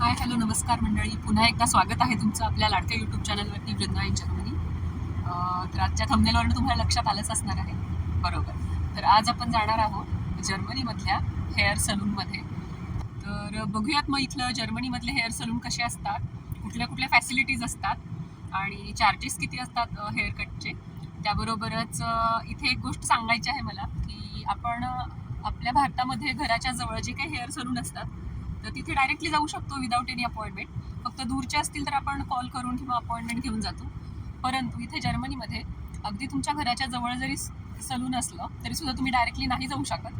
Hi hello नमस्कार मंडळी. पुन्हा एकदा स्वागत आहे तुमचं आपल्या लाडक्या यूट्यूब चॅनलवरती वृंदा इन जर्मनी तर आजच्या थंबनेलवरून तुम्हाला लक्षात आलंच असणार आहे. बरोबर. तर आज आपण जाणार आहोत जर्मनीमधल्या हेअर सलूनमध्ये. तर बघूयात मग इथलं जर्मनीमधले हेअर सलून कसे असतात कुठल्या कुठल्या फॅसिलिटीज असतात आणि चार्जेस किती असतात हेअर कटचे त्याबरोबरच इथे एक गोष्ट सांगायची आहे मला की आपण आपल्या भारतामध्ये घराच्या जवळ जे काही हेअर सलून असतात तर तिथे डायरेक्टली जाऊ शकतो विदाऊट एनी अपॉइंटमेंट फक्त दूरचे असतील तर आपण कॉल करून किंवा अपॉइंटमेंट घेऊन जातो. परंतु इथे जर्मनीमध्ये अगदी तुमच्या घराच्या जवळ जरी सलून असलं तरी सुद्धा तुम्ही डायरेक्टली नाही जाऊ शकत.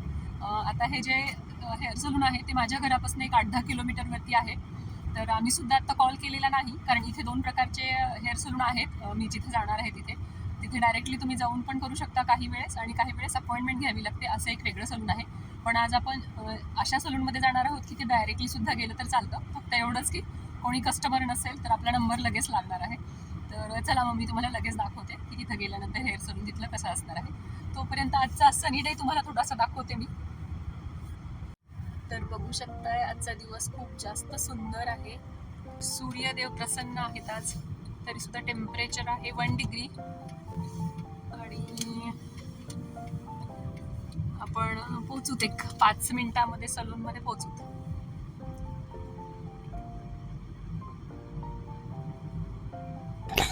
आता हे जे हेअर सलून आहे ते माझ्या घरापासून एक आठ दहा किलोमीटरवरती आहे. तर आम्ही सुद्धा आत्ता कॉल केलेला नाही कारण इथे दोन प्रकारचे हेअर सलून आहेत. मी जिथे जाणार आहे तिथे. तिथे डायरेक्टली तुम्ही जाऊन पण करू शकता काही वेळेस आणि काही वेळेस अपॉइंटमेंट घ्यावी लागते असं एक वेगळं सलून आहे. पण आज आपण अशा सलूनमध्ये जाणार आहोत की ते डायरेक्टली सुद्धा गेलं तर चालतं. फक्त एवढंच की कोणी कस्टमर नसेल तर आपला नंबर लगेच लागणार आहे. तर चला मग मी तुम्हाला लगेच दाखवते की तिथं गेल्यानंतर हेअर सलून तिथलं कसं असणार आहे. तोपर्यंत आजचा सनी डे तुम्हाला थोडासा दाखवते मी. तर बघू शकताय आजचा दिवस खूप जास्त सुंदर आहे. सूर्यदेव प्रसन्न आहेत आज. तरी सुद्धा टेम्परेचर आहे वन डिग्री आपण पोचूत एक पाच मिनिटामध्ये सलून मध्ये पोचूत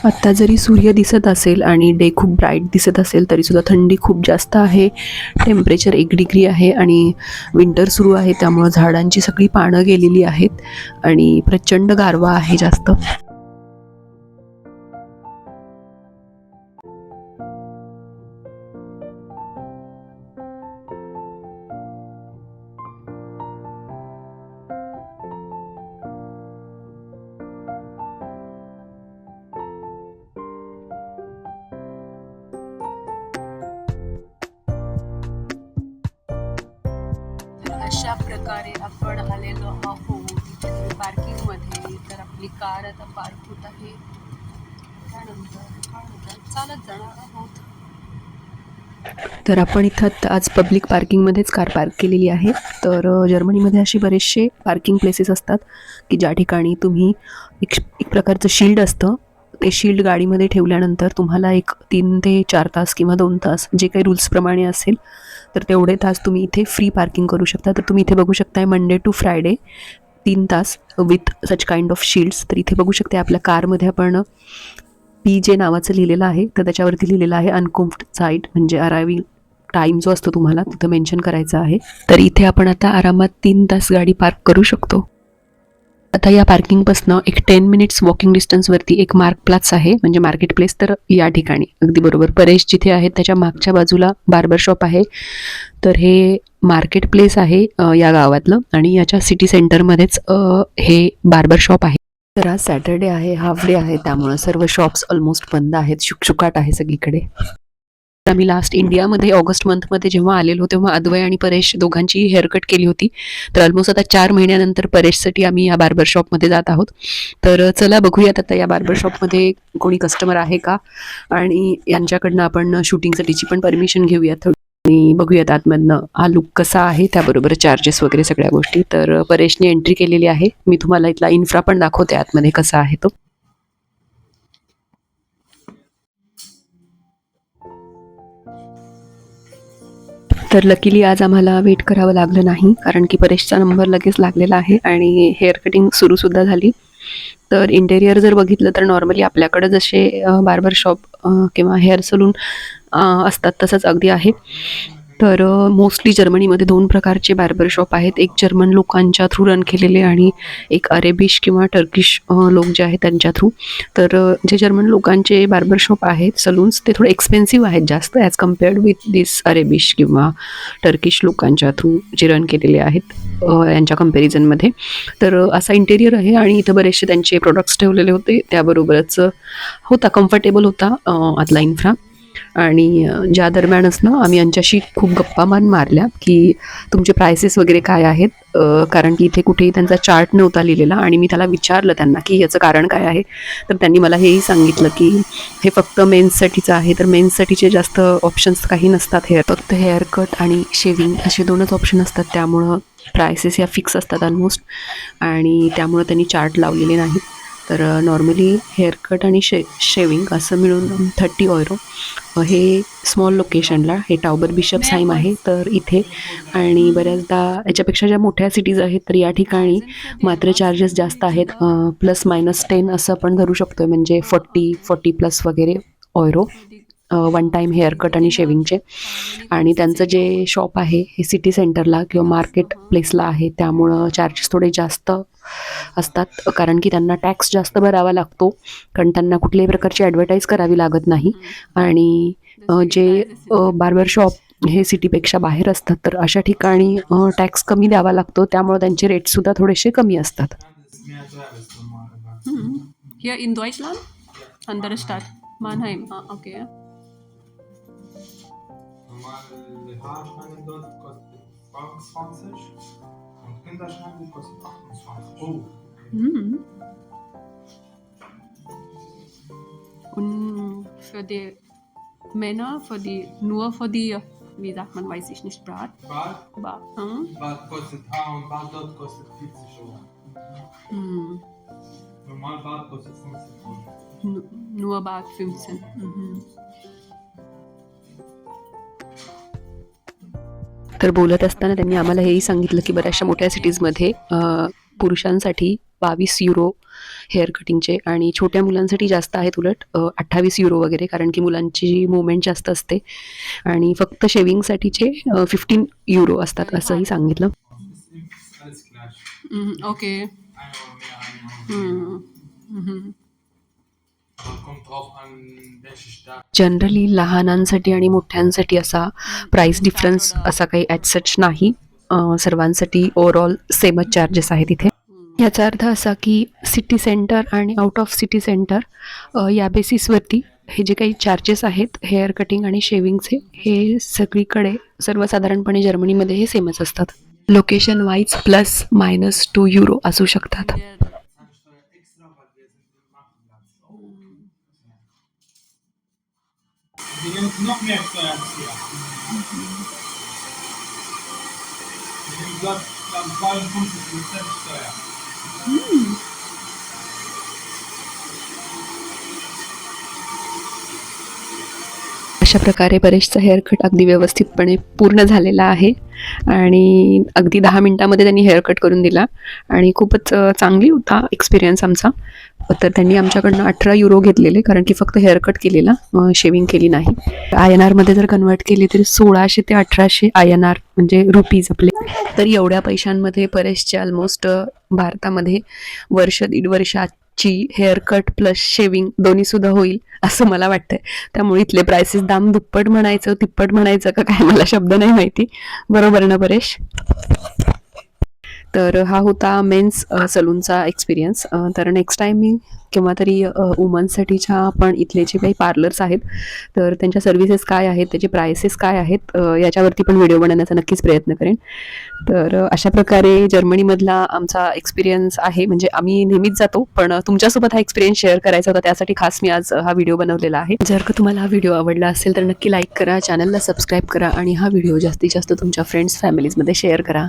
आत्ता जरी सूर्य दिसत असेल आणि डे खूप ब्राईट दिसत असेल तरीसुद्धा थंडी खूप जास्त आहे. टेम्परेचर एक डिग्री आहे आणि विंटर सुरू आहे त्यामुळं झाडांची सगळी पानं गेलेली आहेत आणि प्रचंड गारवा आहे जास्त. प्रकारे आपण आलेलो आहोत पार्किंगमध्ये तर आपली कार आता पार्क होत आहे. त्यानंतर चालत जाणार आहोत. तर आपण इथं आत्ता आज पब्लिक पार्किंगमध्येच कार पार्क केलेली आहे. तर जर्मनीमध्ये असे बरेचसे पार्किंग प्लेसेस असतात की ज्या ठिकाणी तुम्ही एक एक प्रकारचं शिल्ड असतं. ते शील्ड गाडीमध्ये ठेवल्यानंतर तुम्हाला एक तीन ते चार तास किंवा दोन तास जे काही रूल्सप्रमाणे असेल तर तेवढे तास तुम्ही इथे फ्री पार्किंग करू शकता. तर तुम्ही इथे बघू शकताय मंडे टू फ्रायडे तीन तास with such kind of shields तर इथे बघू शकते आपल्या कारमध्ये आपण पी जे नावाचं लिहिलेलं आहे. तर त्याच्यावरती लिहिलेलं आहे अनकोम्फ्ट साईट म्हणजे अरायविंग टाईम जो असतो तुम्हाला तिथं मेन्शन करायचा आहे. तर इथे आपण आता आरामात तीन तास गाडी पार्क करू शकतो. आता या पार्किंगपासनं एक टेन मिनिट्स वॉकिंग डिस्टन्सवरती एक मार्क प्लास आहे म्हणजे मार्केट प्लेस तर या ठिकाणी. अगदी बरोबर. परेश जिथे आहेत त्याच्या मागच्या बाजूला बार्बर शॉप आहे. तर हे मार्केट प्लेस आहे या गावातलं आणि याच्या सिटी सेंटरमध्येच हे बार्बर शॉप आहे. तर आज सॅटर्डे आहे हाफ डे आहे त्यामुळं सर्व शॉप्स ऑलमोस्ट बंद आहेत. शुकशुकाट आहे सगळीकडे. आम्ही लास्ट इंडियामध्ये ऑगस्ट मंथमध्ये जेव्हा आलेलो तेव्हा अद्वय आणि परेश दोघांची हेअरकट केली होती. तर ऑलमोस्ट आता चार महिन्यानंतर परेशसाठी आम्ही या बार्बर शॉपमध्ये जात आहोत. तर चला बघूयात आता या बार्बर शॉपमध्ये कोणी कस्टमर आहे का? आणि यांच्याकडनं आपण शूटिंगसाठीची पण परमिशन घेऊयात. आणि बघूयात आतमधनं हा लुक कसा आहे त्याबरोबर चार्जेस वगैरे सगळ्या गोष्टी. तर परेशने एंट्री केलेली आहे. मी तुम्हाला इथला इन्फ्रा पण दाखवते आतमध्ये कसा आहे तो. तर लकीली आज आम्हाला वेट करावं लागलं नाही कारण की परेशचा नंबर लगेच लागलेला आहे आणि हेअर कटिंग सुरूसुद्धा झाली. तर इंटेरियर जर बघितलं तर नॉर्मली आपल्याकडं जसे बार्बर शॉप किंवा हेअर सलून असतात तसंच अगदी आहे. तर मोस्टली जर्मनीमध्ये दोन प्रकारचे बार्बर शॉप आहेत. एक जर्मन लोकांच्या थ्रू रन केलेले आणि एक अरेबिश किंवा टर्किश लोक जे आहेत त्यांच्या थ्रू तर जे जर्मन लोकांचे बार्बर शॉप आहेत सलून्स ते थोडे एक्सपेन्सिव्ह आहेत जास्त as compared with this Arabic किंवा टर्किश लोकांच्या थ्रू जे रन केलेले आहेत यांच्या कम्पॅरिझनमध्ये तर असा इंटेरियर आहे आणि इथं बरेचसे त्यांचे प्रोडक्ट्स ठेवलेले होते. त्याबरोबरच होता कम्फर्टेबल होता आतला इन्फ्रा आणि ज्या दरम्यानच ना आम्ही यांच्याशी खूप गप्पा मान मारल्या की तुमचे प्रायसेस वगैरे काय आहेत? कारण की इथे कुठेही त्यांचा चार्ट नव्हता लिहिलेला आणि मी त्याला विचारलं त्यांना की याचं कारण काय आहे? तर त्यांनी मला हेही सांगितलं की हे फक्त मेन्ससाठीचं आहे तर मेन्ससाठीचे जास्त ऑप्शन्स काही नसतात हेअर फक्त हेअर कट आणि शेविंग असे दोनच ऑप्शन असतात. त्यामुळं प्रायसेस या फिक्स असतात ऑलमोस्ट आणि त्यामुळं त्यांनी चार्ट लावलेले नाहीत. तर नॉर्मली हेअरकट आणि शे शेविंग असं मिळून थर्टी ऑयरो हे स्मॉल लोकेशनला हे टाउबर बिशप साईम आहे. तर इथे आणि बऱ्याचदा याच्यापेक्षा ज्या मोठ्या सिटीज आहेत तर या ठिकाणी मात्र चार्जेस जास्त आहेत. प्लस मायनस टेन असं आपण धरू शकतो म्हणजे फोर्टी फोर्टी प्लस वगैरे ऑयरो वन टाईम हेअरकट आणि शेविंगचे आणि त्यांचं जे शॉप आहे हे सिटी सेंटरला किंवा मार्केट प्लेसला आहे. त्यामुळं चार्जेस थोडे जास्त असतात. कारण की त्यांना टॅक्स जास्त भरावा लागतो. कारण त्यांना कुठल्याही प्रकारची ॲडव्हर्टाईज करावी लागत नाही. आणि जे बार्बर शॉप हे सिटीपेक्षा बाहेर असतात तर अशा ठिकाणी टॅक्स कमी द्यावा लागतो. त्यामुळे त्यांचे रेटसुद्धा थोडेसे कमी असतात. Kind of schneiden die Kosten Oh. Mhm. Und für die Männer, für die, nur für die, wie sagt man, weiß ich nicht, Brat. Bad, Bart. Hm? Bad kostet Haar und Bad dort kostet 40 Euro. Hm. Normal Bad kostet 15 Euro. Nu- Nur Bart 15. Mhm. तर बोलत असताना त्यांनी आम्हाला हेही सांगितलं की बऱ्याचशा मोठ्या सिटीजमध्ये पुरुषांसाठी बावीस युरो हेअर कटिंगचे आणि छोट्या मुलांसाठी जास्त आहेत उलट अठ्ठावीस युरो वगैरे कारण की मुलांची मुवमेंट जास्त असते. आणि फक्त शेविंगसाठीचे फिफ्टीन युरो असतात असंही सांगितलं. Stadt. जनरली लहानांसाठी आणि मोठ्यांसाठी असा प्राईस डिफरन्स असा काही ॲट सच नाही. सर्वांसाठी ओव्हरऑल सेमच चार्जेस आहेत इथे. याचा अर्थ असा की सिटी सेंटर आणि आउट ऑफ सिटी सेंटर या बेसिसवरती हे जे काही चार्जेस आहेत हेअर कटिंग आणि शेविंगचे हे सगळीकडे सर्वसाधारणपणे जर्मनीमध्ये हे सेमच असतात. Location wise plus minus two euro असू शकतात. Wie gesagt, wir haben 52 Prozent Steuer. Hm. अशा प्रकारे बरेचसा हेअरकट अगदी व्यवस्थितपणे पूर्ण झालेला आहे. आणि अगदी दहा मिनटामध्ये त्यांनी हेअरकट करून दिला. आणि खूपच चांगली होता एक्सपिरियन्स आमचा. तर त्यांनी आमच्याकडनं अठरा युरो घेतलेले कारण की फक्त हेअरकट केलेला शेविंग केली नाही. आय एन आरमध्ये जर कन्वर्ट केली तर सोळाशे ते अठराशे आय एन आर म्हणजे रुपीज आपले. तर एवढ्या पैशांमध्ये बरेचसे ऑलमोस्ट भारतामध्ये वर्ष दीड वर्षात ची हेअरकट प्लस शेविंग दोन्ही सुद्धा होईल असं मला वाटतंय. त्यामुळे इथले प्राइसेस दाम दुप्पट म्हणायचं तिप्पट म्हणायचं का काय मला शब्द नाही माहिती. बरोबर ना परेश? तर हा होता मेन्स सलूनचा एक्सपिरियन्स तर नेक्स्ट टाईम मी किंवा तरी वुमन्ससाठीच्या पण इथले जे काही पार्लर्स आहेत तर त्यांच्या सर्व्हिसेस काय आहेत त्याचे प्रायसेस काय आहेत याच्यावरती पण व्हिडिओ बनवण्याचा नक्कीच प्रयत्न करेन. तर अशा प्रकारे जर्मनीमधला आमचा एक्सपिरियन्स आहे. म्हणजे आम्ही नेहमीच जातो पण तुमच्यासोबत हा एक्सपिरियन्स शेअर करायचा होता त्यासाठी खास मी आज हा व्हिडिओ बनवलेला आहे. जर का तुम्हाला हा व्हिडिओ आवडला असेल तर नक्की लाईक करा चॅनलला सबस्क्राईब करा आणि हा व्हिडिओ जास्तीत जास्त तुमच्या फ्रेंड्स फॅमिलीजमध्ये शेअर करा.